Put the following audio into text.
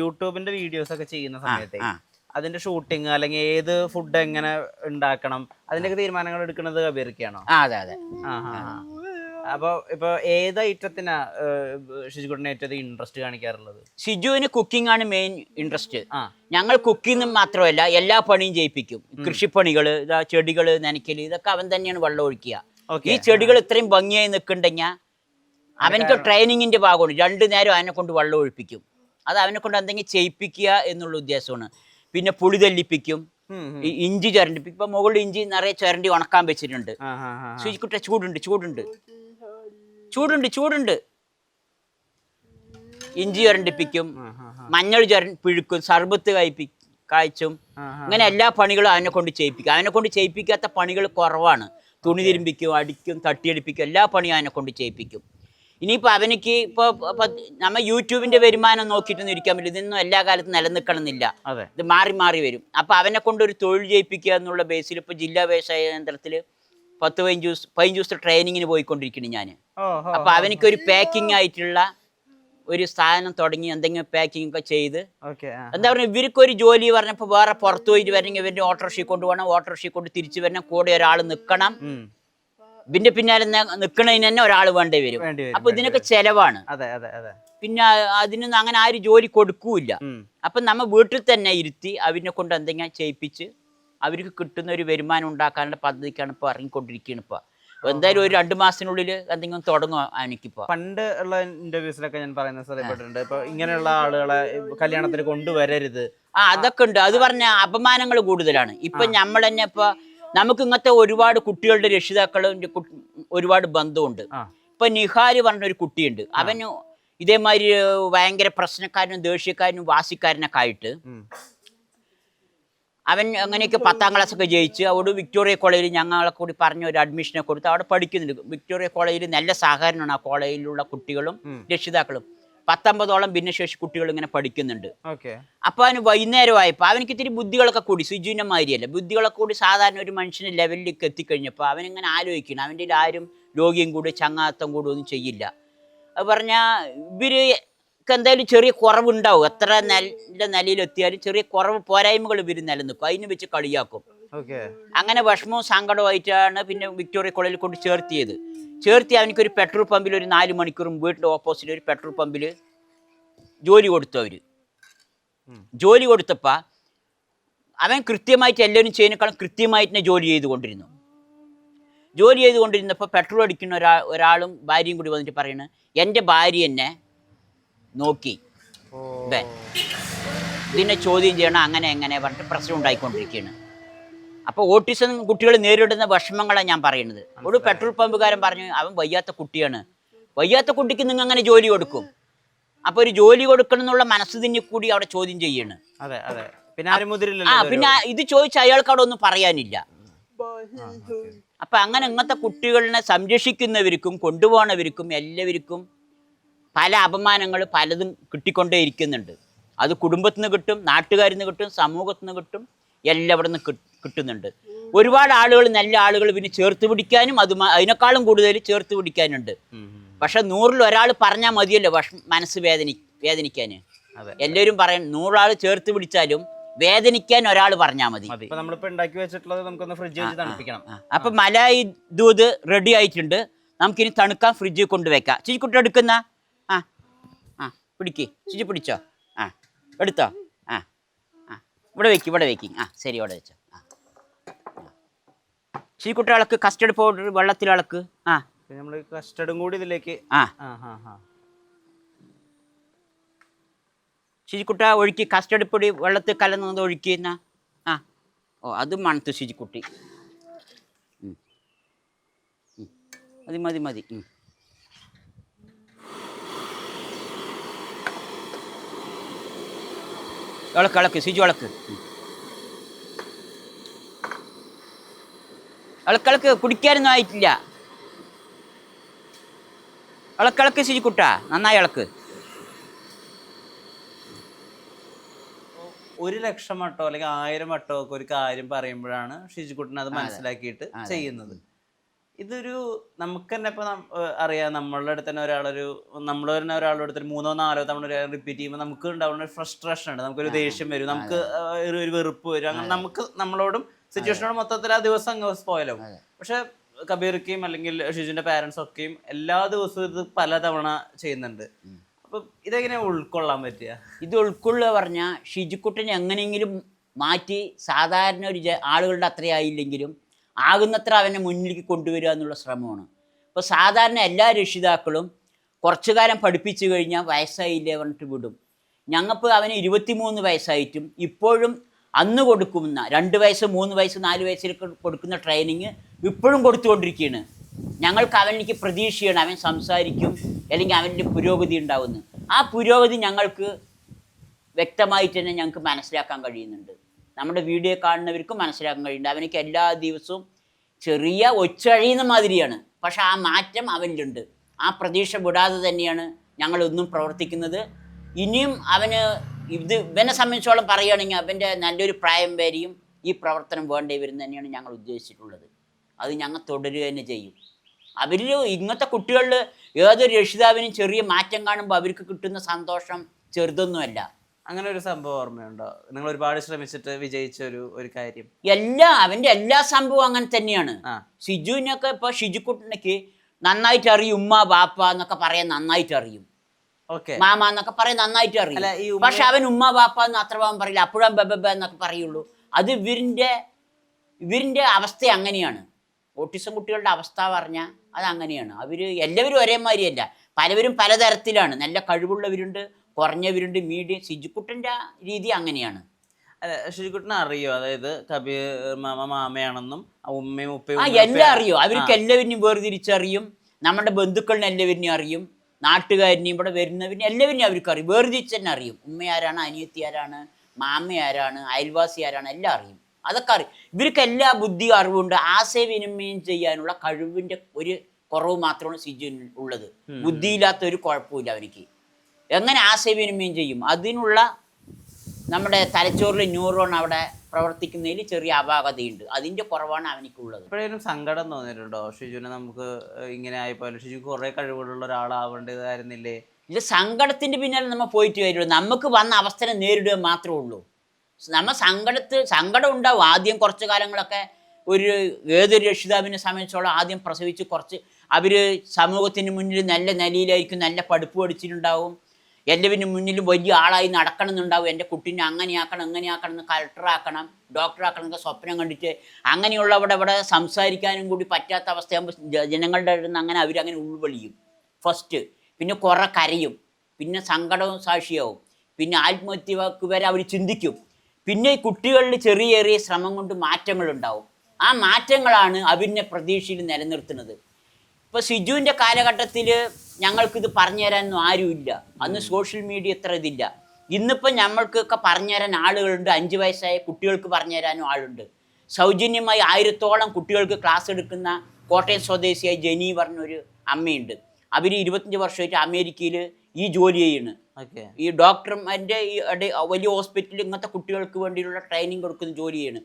യൂട്യൂബിന്റെ videos ഒക്കെ ചെയ്യുന്ന സമയത്ത് അതിന്റെ ഷൂട്ടിങ് അല്ലെങ്കിൽ ഏത് ഫുഡ് എങ്ങനെ ഉണ്ടാക്കണം? അതിന്റെയൊക്കെ തീരുമാനങ്ങൾ എടുക്കുന്നത് കബീർക്കാണോ? അതെ അതെ. അപ്പൊ ഇപ്പൊ ഏത് ഐറ്റത്തിനാ ഷിജുക്കുട്ടിന് ഏറ്റവും ഇൻട്രസ്റ്റ് കാണിക്കാറുള്ളത്? ഷിജുവിന് കുക്കിംഗ് ആണ് മെയിൻ ഇൻട്രസ്റ്റ് ഞങ്ങൾ കുക്കിംഗ് മാത്രമല്ല എല്ലാ പണിയും ചെയ്യിപ്പിക്കും. കൃഷിപ്പണികൾ ഇതാ ചെടികൾ നനയ്ക്കൽ ഇതൊക്കെ അവൻ തന്നെയാണ് വെള്ളം ഒഴിക്കുക. ഈ ചെടികൾ ഇത്രയും ഭംഗിയായി നിൽക്കണ്ടെങ്കിൽ അവനക്ക് ട്രെയിനിങ്ങിന്റെ ഭാഗമാണ്. രണ്ടു നേരം അവനെ കൊണ്ട് വെള്ളം ഒഴിപ്പിക്കും. അത് അവനെ കൊണ്ട് എന്തെങ്കിലും ചെയ്യിപ്പിക്കുക എന്നുള്ള ഉദ്ദേശമാണ്. പിന്നെ പുളി തല്ലിപ്പിക്കും ഇഞ്ചി ചുരണ്ടിപ്പിക്കും. ഇപ്പൊ മുകളിൽ ഇഞ്ചി നിറയെ ചുരണ്ടി ഉണക്കാൻ വെച്ചിട്ടുണ്ട്. ശുചിക്കുട്ട ചൂടുണ്ട് ചൂടുണ്ട്. ചൂടുണ്ട് ചൂടുണ്ട്. ഇഞ്ചി ചുരണ്ടിപ്പിക്കും. മഞ്ഞൾ ചുര പിഴുക്കും. സർബത്ത് കഴിപ്പി കായ്ച്ചും. അങ്ങനെ എല്ലാ പണികളും അവനെ കൊണ്ട് ചെയ്യിപ്പിക്കും. അവനെ കൊണ്ട് ചെയ്യിപ്പിക്കാത്ത പണികൾ കുറവാണ്. തുണി തിരുമ്പിക്കും അടിക്കും തട്ടിയടിപ്പിക്കും. എല്ലാ പണിയും അവനെ കൊണ്ട് ചെയ്യിപ്പിക്കും. ഇനിയിപ്പോൾ അവനിക്ക് ഇപ്പോൾ നമ്മൾ യൂട്യൂബിന്റെ വരുമാനം നോക്കിയിട്ടൊന്നും ഇരിക്കാൻ പറ്റില്ല. ഇതൊന്നും എല്ലാ കാലത്തും നിലനിൽക്കണമെന്നില്ല. ഇത് മാറി മാറി വരും. അപ്പോൾ അവനെ കൊണ്ട് ഒരു തൊഴിൽ ചെയ്യിപ്പിക്കുക എന്നുള്ള ബേസിൽ ഇപ്പോൾ ജില്ലാ വ്യവസായ കേന്ദ്രത്തിൽ പത്ത് പതിനഞ്ച് ദിവസം പതിനഞ്ച് ദിവസത്തെ ട്രെയിനിങ്ങിന് പോയിക്കൊണ്ടിരിക്കുന്നു ഞാൻ അപ്പോൾ അവനിക്കൊരു പാക്കിംഗ് ആയിട്ടുള്ള ഒരു സാധനം തുടങ്ങി എന്തെങ്കിലും പാക്കിംഗ് ഒക്കെ ചെയ്ത് എന്താ പറയുക ഇവർക്കൊരു ജോലി പറഞ്ഞപ്പോൾ വേറെ പുറത്തു പോയിട്ട് വരണമെങ്കിൽ ഇവരുടെ ഓട്ടോറിക്ഷ കൊണ്ടുപോകണം ഓട്ടോറിക്ഷ കൊണ്ട് തിരിച്ചു വരണം കൂടെ ഒരാൾ നിൽക്കണം. ഇതിന്റെ പിന്നാലെ നിക്കണതിന് തന്നെ ഒരാൾ വേണ്ടി വരും. അപ്പൊ ഇതിനൊക്കെ ചെലവാണ്. പിന്നെ അതിനൊന്നും അങ്ങനെ ആരും ജോലി കൊടുക്കൂല. അപ്പൊ നമ്മ വീട്ടിൽ തന്നെ ഇരുത്തി അവരിനെ കൊണ്ട് എന്തെങ്കിലും ചെയ്യിപ്പിച്ച് അവർക്ക് കിട്ടുന്ന ഒരു വരുമാനം ഉണ്ടാക്കാനുള്ള പദ്ധതിക്കാണ് ഇപ്പൊ ഇറങ്ങിക്കൊണ്ടിരിക്കുകയാണ് ഇപ്പൊ. എന്തായാലും ഒരു രണ്ടു മാസത്തിനുള്ളിൽ എന്തെങ്കിലും തുടങ്ങും എനിക്കിപ്പോ പണ്ട് ഉള്ള ഇന്റർവ്യൂസിലൊക്കെ ഞാൻ പറയുന്ന ശ്രദ്ധപ്പെട്ടിട്ടുണ്ട് ഇപ്പൊ ഇങ്ങനെയുള്ള ആളുകളെ കല്യാണത്തിന് കൊണ്ടുവരരുത്. ആ അതൊക്കെ ഉണ്ട്. അത് പറഞ്ഞ അപമാനങ്ങൾ കൂടുതലാണ്. ഇപ്പൊ നമ്മൾ തന്നെ ഇപ്പൊ നമുക്ക് ഇങ്ങനത്തെ ഒരുപാട് കുട്ടികളുടെ രക്ഷിതാക്കളും ഒരുപാട് ബന്ധമുണ്ട്. ഇപ്പൊ നിഹാര് പറഞ്ഞ ഒരു കുട്ടിയുണ്ട് അവന് ഇതേമാതിരി ഭയങ്കര പ്രശ്നക്കാരനും ദേഷ്യക്കാരനും വാസിക്കാരനൊക്കെ ആയിട്ട്. അവൻ അങ്ങനെയൊക്കെ പത്താം ക്ലാസ് ഒക്കെ ജയിച്ച് അവിടെ വിക്ടോറിയ കോളേജിൽ ഞങ്ങളെ കൂടി പറഞ്ഞ ഒരു അഡ്മിഷനെ കൊടുത്ത് അവിടെ പഠിക്കുന്നുണ്ട്. വിക്ടോറിയ കോളേജിൽ നല്ല സഹകരണമാണ് ആ കോളേജിലുള്ള കുട്ടികളും. രക്ഷിതാക്കളും. പത്തൊമ്പതോളം ഭിന്നശേഷി കുട്ടികൾ ഇങ്ങനെ പഠിക്കുന്നുണ്ട്. അപ്പൊ അവന് വൈകുന്നേരമായപ്പോൾ അവനക്ക് ഇത്തിരി ബുദ്ധികളൊക്കെ കൂടി സുജുവിനെ മാതിരിയല്ല ബുദ്ധികളൊക്കെ കൂടി സാധാരണ ഒരു മനുഷ്യന് ലെവലിലേക്ക് എത്തിക്കഴിഞ്ഞപ്പോൾ അവനിങ്ങനെ ആലോചിക്കണം. അവന്റെ ആരും രോഗിയും കൂടി ചങ്ങാത്തം കൂടി ഒന്നും ചെയ്യില്ല. അത് പറഞ്ഞാൽ ഇവർ എന്തായാലും ചെറിയ കുറവുണ്ടാവും. എത്ര നല്ല നിലയിലെത്തിയാലും ചെറിയ കുറവ് പോരായ്മകൾ ഇവർ നിലനിൽക്കും. അതിന് വെച്ച് കളിയാക്കും. അങ്ങനെ വിഷമവും സങ്കടമായിട്ടാണ് പിന്നെ വിക്ടോറിയ കോളേജിൽ കൊണ്ട് ചേർത്തിയത്. ചേർത്തി അവനക്കൊരു പെട്രോൾ പമ്പിൽ ഒരു നാല് മണിക്കൂറും വീട്ടിന്റെ ഓപ്പോസിറ്റ് ഒരു പെട്രോൾ പമ്പിൽ ജോലി കൊടുത്തു അവർ. ജോലി കൊടുത്തപ്പോൾ അവൻ കൃത്യമായിട്ട് എല്ലാവരും ചെയ്യുന്നേക്കാളും കൃത്യമായിട്ട് തന്നെ ജോലി ചെയ്തുകൊണ്ടിരുന്നു. ജോലി ചെയ്തുകൊണ്ടിരുന്നപ്പോൾ പെട്രോൾ അടിക്കുന്ന ഒരാ ഒരാളും ഭാര്യയും കൂടി വന്നിട്ട് പറയുന്നത് എന്റെ ഭാര്യ എന്നെ നോക്കി. പിന്നെ ഇതിനെ ചോദ്യം ചെയ്യണം അങ്ങനെ എങ്ങനെ പറഞ്ഞിട്ട് പ്രശ്നം ഉണ്ടായിക്കൊണ്ടിരിക്കുകയാണ്. അപ്പോൾ ഓട്ടിസം കുട്ടികൾ നേരിടുന്ന വിഷമങ്ങളാണ് ഞാൻ പറയുന്നത്. ഒരു പെട്രോൾ പമ്പുകാരൻ പറഞ്ഞു അവൻ വയ്യാത്ത കുട്ടിയാണ്. വയ്യാത്ത കുട്ടിക്ക് നിങ്ങൾ അങ്ങനെ ജോലി കൊടുക്കും? അപ്പോൾ ഒരു ജോലി കൊടുക്കണം എന്നുള്ള മനസ്സ് തിന്നി കൂടി അവിടെ ചോദ്യം ചെയ്യാണ്. അതെ അതെ. പിന്നെ ആരും ആ മുതിരില്ലല്ലോ പിന്നെ ഇത് ചോദിച്ച അയാൾക്ക് അവിടെ ഒന്നും പറയാനില്ല. അപ്പൊ അങ്ങനെ ഇങ്ങനത്തെ കുട്ടികളെ സംരക്ഷിക്കുന്നവർക്കും കൊണ്ടുപോകുന്നവർക്കും എല്ലാവർക്കും പല അപമാനങ്ങൾ പലതും കിട്ടിക്കൊണ്ടേ ഇരിക്കുന്നുണ്ട്. അത് കുടുംബത്തിന് നിന്ന് കിട്ടും നാട്ടുകാരിൽ നിന്ന് കിട്ടും സമൂഹത്തിന് നിന്ന് കിട്ടും എല്ലാവിടെ നിന്ന് നിന്ന് കിട്ടുന്നുണ്ട്. ഒരുപാട് ആളുകൾ നല്ല ആളുകൾ പിന്നെ ചേർത്ത് പിടിക്കാനും അത് അതിനേക്കാളും കൂടുതൽ ചേർത്ത് പിടിക്കാനുണ്ട്. പക്ഷെ നൂറിൽ ഒരാൾ പറഞ്ഞാൽ മതിയല്ലോ വഷ മനസ്സ് വേദനി വേദനിക്കാൻ. എല്ലാവരും പറയാൻ നൂറാൾ ചേർത്ത് പിടിച്ചാലും വേദനിക്കാൻ ഒരാൾ പറഞ്ഞാൽ മതി. അപ്പൊ മലായി ദൂത് റെഡി ആയിട്ടുണ്ട്. നമുക്കിനി തണുക്കാൻ ഫ്രിഡ്ജിൽ കൊണ്ടുവയ്ക്കാം ചിച്ചിക്കുട്ടി എടുക്കുന്ന? ആ ആ പിടിക്ക്. ചിച്ചി പിടിച്ചോ? ആ എടുത്തോ? ആ ആ. ഇവിടെ വെക്കി ഇവിടെ വെക്കി. ആ ശരി ഇവിടെ വെച്ചോ. ആ ചിച്ചിക്കുട്ടി ഇളക്ക് കസ്റ്റർഡ് പൗഡർ വെള്ളത്തിൽ ഇളക്ക് ആ നമ്മൾ കസ്റ്റഡും കൂടി ഇതിലേക്ക്. ആ. ശുചിക്കുട്ട ഒഴുക്കി കസ്റ്റഡ് പൊടി വെള്ളത്തിൽ കലർന്നത് ഒഴുക്കിയെന്ന ആ. ഓ അത് മണത്ത് ശുചിക്കുട്ടി. മതി മതി മതി. ഇളക്ക് ഇളക്ക് ശുചി ഇളക്ക്. ഉം. ഇളക്കിളക്ക് കുടിക്കാനൊന്നും ആയിട്ടില്ല. ഇളക്കിളക്ക് ശുചിക്കുട്ട നന്നായി ഇളക്ക് ഒരു ലക്ഷം വട്ടോ അല്ലെങ്കിൽ ആയിരം വട്ടോ ഒക്കെ ഒരു കാര്യം പറയുമ്പോഴാണ് ഷിജുക്കുട്ടൻ അത്. മനസ്സിലാക്കിയിട്ട് ചെയ്യുന്നത്. ഇതൊരു നമുക്ക് തന്നെ ഇപ്പൊ അറിയാം നമ്മളുടെ അടുത്ത് തന്നെ ഒരാളൊരു നമ്മൾ തന്നെ ഒരാളുടെ അടുത്ത് മൂന്നോ നാലോ തവണ റിപ്പീറ്റ് ചെയ്യുമ്പോൾ നമുക്ക് ഉണ്ടാവുന്ന ഒരു ഫ്രസ്ട്രേഷൻ ഉണ്ട് നമുക്കൊരു ദേഷ്യം വരും. നമുക്ക് ഒരു ഒരു വെറുപ്പ് വരും. അങ്ങനെ നമുക്ക് നമ്മളോടും സിറ്റുവേഷനോട് മൊത്തത്തിൽ ആ ദിവസം അങ്ങ് പോയാലോ പക്ഷെ കബീർക്കും അല്ലെങ്കിൽ ഷിജുന്റെ പാരന്റ്സ് ഒക്കെയും എല്ലാ ദിവസവും ഇത് പലതവണ ചെയ്യുന്നുണ്ട്. അപ്പൊ ഇതെങ്ങനെ ഉൾക്കൊള്ളാൻ പറ്റുക ഇത് ഉൾക്കൊള്ളുക പറഞ്ഞാൽ ഷിജുക്കുട്ടനെ എങ്ങനെയെങ്കിലും മാറ്റി സാധാരണ ഒരു ആളുകളുടെ അത്രയായില്ലെങ്കിലും ആകുന്നത്ര അവനെ മുന്നിലേക്ക് കൊണ്ടുവരിക എന്നുള്ള ശ്രമമാണ്. ഇപ്പോൾ സാധാരണ എല്ലാ രക്ഷിതാക്കളും കുറച്ചു കാലം പഠിപ്പിച്ചു കഴിഞ്ഞാൽ വയസ്സായില്ലേ പറഞ്ഞിട്ട് വിടും. ഞങ്ങൾക്ക് അവന് ഇരുപത്തിമൂന്ന് വയസ്സായിട്ടും ഇപ്പോഴും അന്ന് കൊടുക്കുന്ന രണ്ട് വയസ്സ് മൂന്ന് വയസ്സ് നാല് വയസ്സിൽ കൊടുക്കുന്ന ട്രെയിനിങ് ഇപ്പോഴും കൊടുത്തുകൊണ്ടിരിക്കുകയാണ്. ഞങ്ങൾക്ക് അവനിക്ക് പ്രതീക്ഷയാണ് അവൻ സംസാരിക്കും അല്ലെങ്കിൽ അവന്റെ പുരോഗതി ഉണ്ടാവുന്നു ആ പുരോഗതി ഞങ്ങൾക്ക് വ്യക്തമായിട്ട് തന്നെ ഞങ്ങൾക്ക് മനസ്സിലാക്കാൻ കഴിയുന്നുണ്ട്. നമ്മുടെ വീഡിയോ കാണുന്നവർക്കും മനസ്സിലാക്കാൻ കഴിയുന്നുണ്ട്. അവനക്ക് എല്ലാ ദിവസവും ചെറിയ ഒച്ചഴിയുന്ന മാതിരിയാണ്. പക്ഷെ ആ മാറ്റം അവനിലുണ്ട്. ആ പ്രതീക്ഷ വിടാതെ തന്നെയാണ് ഞങ്ങളൊന്നും പ്രവർത്തിക്കുന്നത്. ഇനിയും അവന് ഇത് ഇവനെ സംബന്ധിച്ചോളം പറയുകയാണെങ്കിൽ അവന്റെ നല്ലൊരു പ്രായം വരെയും ഈ പ്രവർത്തനം വേണ്ടി വരുന്ന തന്നെയാണ് ഞങ്ങൾ ഉദ്ദേശിച്ചിട്ടുള്ളത്. അത് ഞങ്ങൾ തുടരുക തന്നെ ചെയ്യും. അവരിൽ ഇങ്ങനത്തെ കുട്ടികളിൽ ഏതൊരു രക്ഷിതാവിനും ചെറിയ മാറ്റം കാണുമ്പോൾ അവർക്ക് കിട്ടുന്ന സന്തോഷം ചെറുതൊന്നുമല്ല. അങ്ങനെ ഒരു സംഭവം ഓർമ്മയുണ്ടോ? നിങ്ങൾ ഒരുപാട് ശ്രമിച്ചിട്ട് വിജയിച്ച ഒരു ഒരു കാര്യം. എല്ലാ അവന്റെ എല്ലാ സംഭവവും അങ്ങനെ തന്നെയാണ്. ഷിജുവിനൊക്കെ ഇപ്പോൾ ഷിജുക്കുട്ടനക്ക് നന്നായിട്ട് അറിയും ഉമ്മ ബാപ്പ എന്നൊക്കെ പറയാൻ നന്നായിട്ട് അറിയും. മാമ എന്നൊക്കെ പറയും നന്നായിട്ട് അറിയും. പക്ഷെ അവൻ ഉമ്മ ബാപ്പ എന്ന് അത്ര ഭാഗം പറയില്ല. അപ്പോഴും ബബബ എന്നൊക്കെ പറയുള്ളൂ. അത് ഇവരിന്റെ ഇവരിന്റെ അവസ്ഥ അങ്ങനെയാണ്. ഓട്ടിസം കുട്ടികളുടെ അവസ്ഥ പറഞ്ഞാൽ അത് അങ്ങനെയാണ്. അവർ എല്ലാവരും ഒരേമാതിരിയല്ല പലവരും പലതരത്തിലാണ്. നല്ല കഴിവുള്ളവരുണ്ട് കുറഞ്ഞവരുണ്ട് മീഡിയം. സിജുക്കുട്ടന്റെ രീതി അങ്ങനെയാണ്. അല്ല ശുചിക്കുട്ടനെ അറിയോ? അതായത് കബീർ മാമ മാമയാണെന്നും ഉമ്മയും ഉപ്പയും എല്ലാം അറിയോ? അവർക്ക് എല്ലാവരിനെയും വേർതിരിച്ചറിയും. നമ്മുടെ ബന്ധുക്കളിനെ എല്ലാവരിനെയും അറിയും. നാട്ടുകാരനെയും ഇവിടെ വരുന്നവരെയും എല്ലാവരെയും അവർക്ക് അറിയും വേർതിരിച്ച് തന്നെ അറിയും. ഉമ്മ ആരാണ് അനിയത്തി ആരാണ് മാമ ആരാണ് അയൽവാസി ആരാണ് എല്ലാം അറിയും. അതൊക്കെ അറിയും. ഇവർക്ക് എല്ലാ ബുദ്ധി അറിവുണ്ട് ആശയവിനിമയം ചെയ്യാനുള്ള കഴിവിന്റെ ഒരു കുറവ് മാത്രമാണ് സിജു ഉള്ളത്. ബുദ്ധിയില്ലാത്ത ഒരു കുഴപ്പമില്ല അവനിക്ക്. എങ്ങനെ ആശയവിനിമയം ചെയ്യും? അതിനുള്ള നമ്മുടെ തലച്ചോറിൽ ന്യൂറോൺ അവിടെ പ്രവർത്തിക്കുന്നതിൽ ചെറിയ അപാകതയുണ്ട്. അതിന്റെ കുറവാണ് അവനിക്കുള്ളത്. എപ്പോഴേലും സങ്കടം തോന്നിയിട്ടുണ്ടോ? ഷിജുവിനെ നമുക്ക് ഇങ്ങനെ ആയിപ്പോലെ ഷിജു കുറെ കഴിവുകളുള്ള ഒരാളാവേണ്ടതായിരുന്നില്ലേ ഇത് സങ്കടത്തിന്റെ പിന്നാലെ നമ്മൾ പോയിട്ട് വരുള്ളൂ. നമുക്ക് വന്ന അവസ്ഥനെ നേരിടുക മാത്രമേ ഉള്ളൂ. നമ്മൾ സങ്കടത്ത് സങ്കടം ഉണ്ടാവും. ആദ്യം കുറച്ച് കാലങ്ങളൊക്കെ ഒരു ഏതൊരു രക്ഷിതാവിനെ സംബന്ധിച്ചോളം ആദ്യം പ്രസവിച്ച് കുറച്ച് അവർ സമൂഹത്തിന് മുന്നിൽ നല്ല നിലയിലായിരിക്കും നല്ല പഠിപ്പ് പഠിച്ചിട്ടുണ്ടാവും. എല്ലാവരും മുന്നിലും വലിയ ആളായി നടക്കണം എന്നുണ്ടാവും എന്റെ കുട്ടീനെ അങ്ങനെയാക്കണം ഇങ്ങനെയാക്കണം എന്ന് കളക്ടറാക്കണം ഡോക്ടറാക്കണം എന്നൊക്കെ സ്വപ്നം കണ്ടിട്ട് അങ്ങനെയുള്ളവിടെ ഇവിടെ സംസാരിക്കാനും കൂടി പറ്റാത്ത അവസ്ഥയാകുമ്പോൾ ജനങ്ങളുടെ അടുത്ത് നിന്ന് അങ്ങനെ അവരങ്ങനെ ഉൾവെളിയും ഫസ്റ്റ് പിന്നെ കുറെ കരയും. പിന്നെ സങ്കടവും സാക്ഷിയാവും. പിന്നെ ആത്മഹത്യക്ക് വരെ അവർ ചിന്തിക്കും. പിന്നെ കുട്ടികളിൽ ചെറിയ ചെറിയ ശ്രമം കൊണ്ട് മാറ്റങ്ങളുണ്ടാവും. ആ മാറ്റങ്ങളാണ് അവരിനെ പ്രതീക്ഷയിൽ നിലനിർത്തുന്നത്. ഇപ്പോൾ സിജുവിന്റെ കാലഘട്ടത്തിൽ ഞങ്ങൾക്കിത് പറഞ്ഞു തരാനൊന്നും ആരുമില്ല. അന്ന് സോഷ്യൽ മീഡിയ ഇത്ര ഇതില്ല. ഇന്നിപ്പോൾ ഞമ്മൾക്കൊക്കെ പറഞ്ഞു തരാൻ ആളുകളുണ്ട്. അഞ്ച് വയസ്സായ കുട്ടികൾക്ക് പറഞ്ഞു തരാനും ആളുണ്ട്. സൗജന്യമായി ആയിരത്തോളം കുട്ടികൾക്ക് ക്ലാസ് എടുക്കുന്ന കോട്ടയം സ്വദേശിയായ ജനി പറഞ്ഞൊരു അമ്മയുണ്ട്. അവർ ഇരുപത്തഞ്ച് വർഷമായിട്ട് അമേരിക്കയിൽ ഈ ജോലി ചെയ്യുന്നു ഈ ഡോക്ടർമാരുടെ ഈ വലിയ ഹോസ്പിറ്റലിൽ ഇങ്ങനത്തെ കുട്ടികൾക്ക് വേണ്ടിയുള്ള ട്രെയിനിങ് കൊടുക്കുന്ന ജോലി ചെയ്യണം.